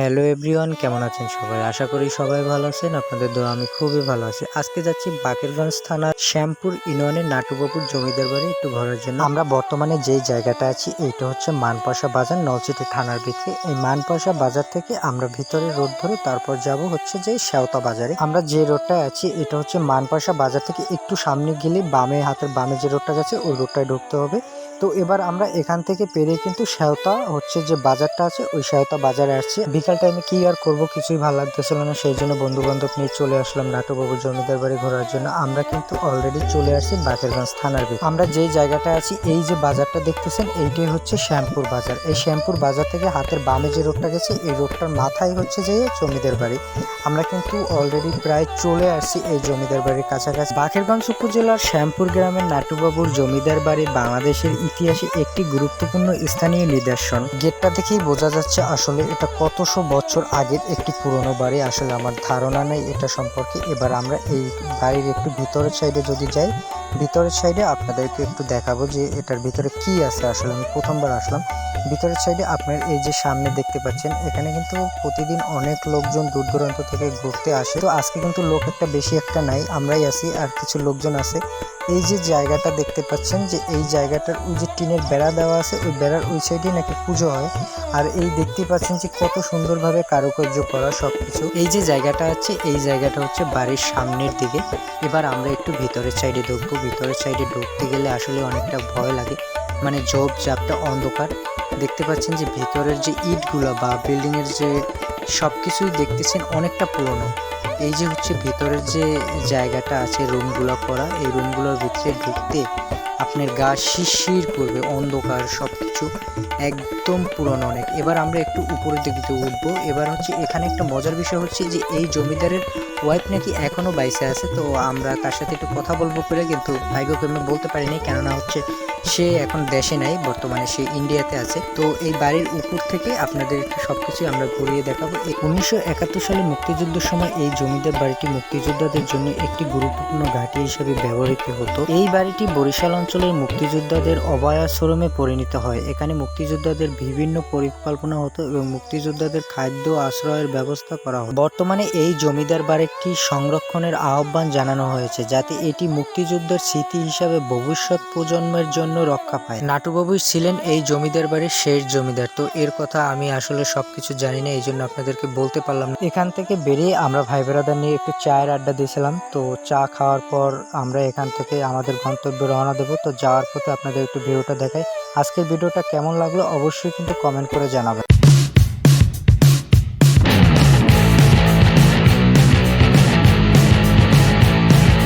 Hello everyone কেমন আছেন সবাই? আশা করি সবাই ভালো আছেন, আপনাদের দোয়া আমি খুবই ভালো আছি। আজকে যাচ্ছি বাকেরগঞ্জ থানার শ্যামপুর ইউনিয়নের নাটুবাবুর জমিদার বাড়ি একটু ঘোরার জন্য। আমরা বর্তমানে যেই জায়গাটা আছি, এইটা হচ্ছে মানপাশা বাজার নলচিটি থানার ভিতরে। এই মানপাশা বাজার থেকে আমরা ভিতরে রোড ধরে তারপর যাব হচ্ছে যে শেওতা বাজারে। আমরা যে রোডটায় আছি, এটা হচ্ছে মানপাশা বাজার থেকে একটু সামনে গেলে বামে হাতের বামে যে রোডটা গেছে, ওই রোডটায় ঢুকতে হবে। তো এবার আমরা এখান থেকে পেরে কিন্তু শেওতা হচ্ছে যে বাজারটা আছে, ওই শেওতা বাজারে আসছি। বিকাল টাইমে কি আর করব কিছুই ভালো লাগতেছিল না, সেই জন্য বন্ধু বান্ধব নিয়ে চলে আসলাম নাটকবাবুর জমিদার বাড়ি ঘোরার জন্য। আমরা কিন্তু অলরেডি চলে আসছি বাকেরগঞ্জ থানার ভিতরে। আমরা যেই জায়গাটা আছি, এই যে বাজারটা দেখতেছেন, এইটাই হচ্ছে শ্যামপুর বাজার। এই শ্যামপুর বাজার থেকে হাতের বামে যে রোডটা গেছে, এই রোডটার মাথায় হচ্ছে যে জমিদার বাড়ি। আমরা কিন্তু অলরেডি প্রায় চলে আসছি এই জমিদার বাড়ির কাছাকাছি। বাকেরগঞ্জ উপজেলার শ্যামপুর গ্রামের নাটুবাবুর জমিদার বাড়ি বাংলাদেশের ইতিহাসে একটি গুরুত্বপূর্ণ স্থানীয় নিদর্শন। গেটটা দেখেই বোঝা যাচ্ছে আসলে এটা কতশো বছর আগের একটি পুরনো বাড়ি। আসলে আমার ধারণা নেই এটা সম্পর্কে। এবার আমরা এই বাড়ির একটু ভিতরের সাইডে যদি যাই, ভিতরের সাইডে আপনাদেরকে একটু দেখাবো যে এটার ভিতরে কি আছে। আসলে আমি প্রথমবার আসলাম। ভিতরের সাইডে আপনার এই যে সামনে দেখতে পাচ্ছেন, এখানে কিন্তু প্রতিদিন অনেক লোকজন দূর দূরান্ত থেকে ঘুরতে আসে। তো আজকে কিন্তু লোক একটা বেশি একটা নাই, আমরাই আছি আর কিছু লোকজন আছে। এই যে জায়গাটা দেখতে পাচ্ছেন যে এই জায়গাটার ওই যে টিনের বেড়া দেওয়া আছে, ওই বেড়ার ওই সাইডে নাকি পুজো হয়। আর এই দেখতে পাচ্ছেন যে কত সুন্দরভাবে কারুকার্য করা সব কিছু এই যে জায়গাটা আছে, এই জায়গাটা হচ্ছে বাড়ির সামনের দিকে। এবার আমরা একটু ভিতরের সাইডে ঢুকবো। ভিতরের সাইডে ঢুকতে গেলে আসলে অনেকটা ভয় লাগে। মানে জব জাপটা অন্ধকার। দেখতে পাচ্ছেন যে ভেতরের যে ইটগুলো বা বিল্ডিংয়ের যে সব কিছুই দেখতেছেন অনেকটা পুরনো। এই যে হচ্ছে ভেতরের যে জায়গাটা আছে রুমগুলো করা, এই রুমগুলোর ভিতরে ঢুকতে আপনার গা শিরশির করবে, অন্ধকার সব কিছু একদম পুরনো অনেক। এবার আমরা একটু উপরের দিকে উঠবো। এবার হচ্ছে এখানে একটা মজার বিষয় হচ্ছে যে এই জমিদারের ওয়াইফ নাকি এখনও বাইসে আছে, তো আমরা তার সাথে একটু কথা বলব করে কিন্তু ভাগ্যক্রমে বলতে পারিনি, কেননা হচ্ছে সে এখন দেশে নাই, বর্তমানে সে ইন্ডিয়াতে আছে। তো এই বাড়ির উপর থেকে আপনাদের একটু সবকিছু আমরা ঘুরিয়ে দেখাবো। উনিশশো একাত্তর সালে মুক্তিযুদ্ধের সময় এই জমিদার বাড়িটি মুক্তিযোদ্ধাদের জন্য একটি গুরুত্বপূর্ণ ঘাঁটি হিসেবে ব্যবহৃত হতো। এই বাড়িটি বরিশাল অঞ্চলের মুক্তিযোদ্ধাদের অভয়াশ্রমে পরিণত হয়। এখানে মুক্তিযোদ্ধাদের বিভিন্ন পরিকল্পনা হতো এবং মুক্তিযোদ্ধাদের খাদ্য আশ্রয়ের ব্যবস্থা করা হতো। বর্তমানে এই জমিদার বাড়িটি সংরক্ষণের আহ্বান জানানো হয়েছে, যাতে এটি মুক্তিযুদ্ধের স্মৃতি হিসাবে ভবিষ্যৎ প্রজন্মের জন্য রক্ষা পায়। নাটুবাবু ছিলেন এই জমিদার বাড়ির শেষ জমিদার। তো এর কথা আমি আসলে সবকিছু জানি না এই জন্য আপনাদেরকে বলতে পারলাম না। এখান থেকে বেরিয়ে আমরা ভাই বেড়াদার নিয়ে একটু চায়ের আড্ডা দিয়েছিলাম। তো চা খাওয়ার পর আমরা এখান থেকে আমাদের গন্তব্যে রওনা দেবো। তো যাওয়ার পথে আপনাদের একটু ভিডিওটা দেখাই। আজকের ভিডিওটা কেমন লাগল অবশ্যই কিন্তু কমেন্ট করে জানাবেন।